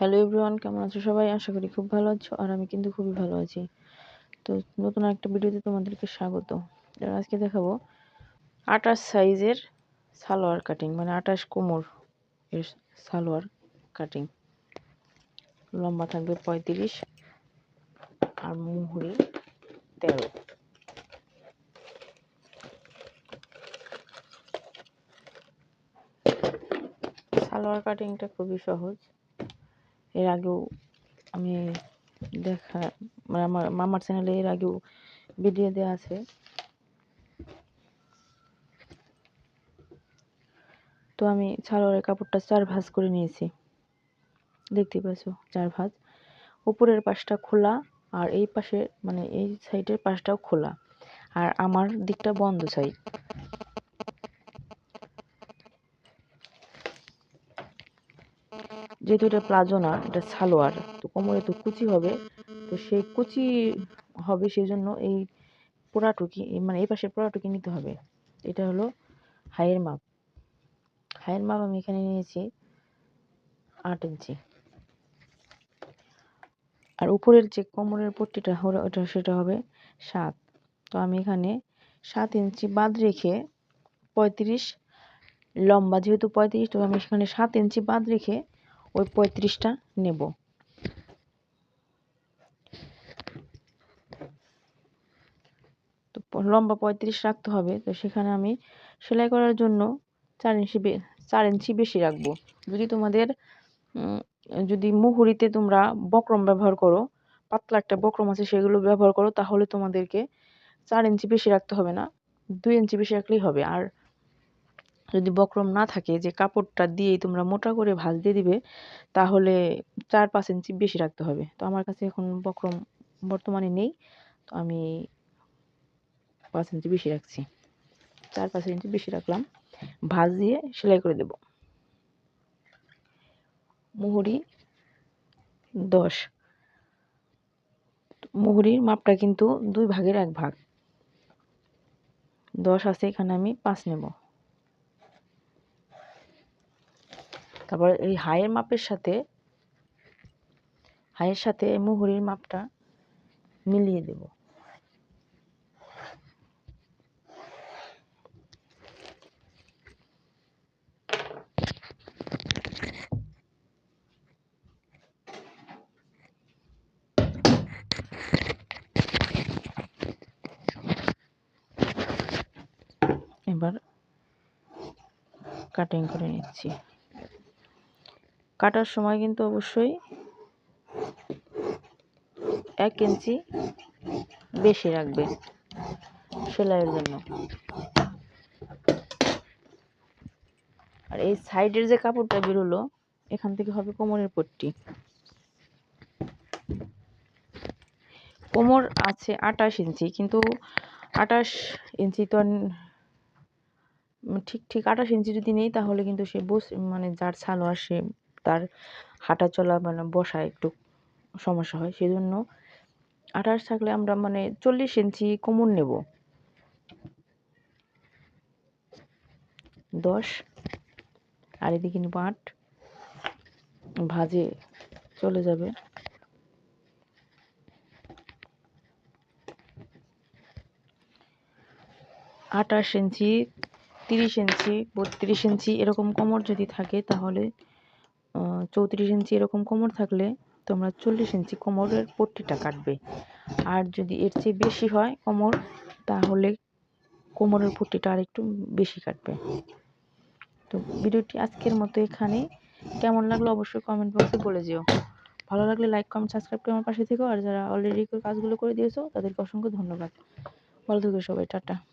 Hello everyone কেমন আছো সবাই? আশা করি খুব ভালো আছো, আর আমি কিন্তু খুবই ভালো আছি। তো নতুন একটা ভিডিওতে তোমাদেরকে স্বাগত। আর আজকে দেখাবো আটাশ সাইজের সালোয়ার কাটিং মানে আটাশ কোমর এর সালোয়ার কাটিং লম্বা থাকবে পঁয়ত্রিশ আর মুহুরি তেরো। সালোয়ার কাটিংটা খুবই সহজ। এর আগেও আমি দেখা মানে আমার মামার চ্যানেলে এর আগেও ভিডিও দেওয়া আছে। তো আমি সালোয়ারের কাপড়টা চার ভাঁজ করে নিয়েছি। দেখতে পাচ্ছ, চার ভাঁজ। উপরের পাশটা খোলা আর এই পাশে মানে এই সাইডের পাশটাও খোলা। আর আমার দিকটা বন্ধ সাইড যেহেতু এটা প্লাজো না, এটা সালোয়ার, তো কোমরে তো কুচি হবে, তো সেই কুচি হবে সেই জন্য এই পোড়াটুকি মানে এই পাশের পোড়াটুকি নিতে হবে। এটা হলো হাইয়ের মাপ। হাইয়ের মাপ আমি এখানে নিয়েছি আট ইঞ্চি। আর উপরের যে কোমরের পট্টিটা হলো ওটা, সেটা হবে সাত। তো আমি এখানে সাত ইঞ্চি বাদ রেখে পঁয়ত্রিশ লম্বা, যেহেতু পঁয়ত্রিশ, তো আমি সেখানে সাত ইঞ্চি বাদ রেখে ওই পঁয়ত্রিশটা নেব। তো লম্বা পঁয়ত্রিশ রাখতে হবে, তো সেখানে আমি সেলাই করার জন্য চার ইঞ্চি চার ইঞ্চি বেশি রাখব। যদি তোমাদের যদি মুহুরিতে তোমরা বক্রম ব্যবহার করো, পাতলা একটা বক্রম আছে সেগুলো ব্যবহার করো, তাহলে তোমাদেরকে চার ইঞ্চি বেশি রাখতে হবে না, দুই ইঞ্চি বেশি রাখলেই হবে। আর যদি বক্রম না থাকে যে কাপড়টা দিয়েই তোমরা মোটা করে ভাঁজ দিয়ে দিবে, তাহলে চার পাঁচ ইঞ্চি বেশি রাখতে হবে। তো আমার কাছে এখন বক্রম বর্তমানে নেই, তো আমি পাঁচ ইঞ্চি বেশি রাখছি। চার পাঁচ ইঞ্চি বেশি রাখলাম, ভাঁজ দিয়ে সেলাই করে দেব। মুহুরি দশ। মুহুরির মাপটা কিন্তু দুই ভাগের এক ভাগ। দশ আছে এখানে আমি পাঁচ নেব। তারপর এই হাইয়ের মাপের সাথে হাইয়ের সাথে মুহুরির মাপটা মিলিয়ে দেব। এবার কাটিং করে নিচ্ছি। কাটার সময় কিন্তু অবশ্যই এক ইঞ্চি বেশি রাখবে সেলাইয়ের জন্য। আর এই সাইডের যে কাপড়টা বেরোলো, এখান থেকে হবে কোমরের পট্টি। কোমর আছে আটাশ ইঞ্চি, কিন্তু আটাশ ইঞ্চি তো ঠিক ঠিক আটাশ ইঞ্চি যদি নেই, তাহলে কিন্তু সে বস মানে যার সালোয়ার সে তার হাঁটা চলা মানে বসা একটু সমস্যা হয়। সেই জন্য আঠাশ থাকলে আমরা মানে চল্লিশ ইঞ্চি কোমর নেব। দশ, আর এদিকে নেব আট। ভাজে চলে যাবে। আঠাশ ইঞ্চি, তিরিশ ইঞ্চি, বত্রিশ ইঞ্চি এরকম কোমর যদি থাকে তাহলে চৌত্রিশ ইঞ্চি এরকম কোমর থাকলে তোমরা চল্লিশ ইঞ্চি কোমরের পট্টিটা কাটবে। আর যদি এর চেয়ে বেশি হয় কোমর, তাহলে কোমরের পট্টিটা আর একটু বেশি কাটবে। তো ভিডিওটি আজকের মতো এখানে কেমন লাগল অবশ্যই কমেন্ট বক্সে বলে যেও। ভালো লাগলে লাইক কমেন্ট সাবস্ক্রাইব করে আমার পাশে থেকো আর যারা অলরেডি কাজগুলো করে দিয়েছ, তাদেরকে অসংখ্য ধন্যবাদ। ভালো থেকো সবাই, টাটা।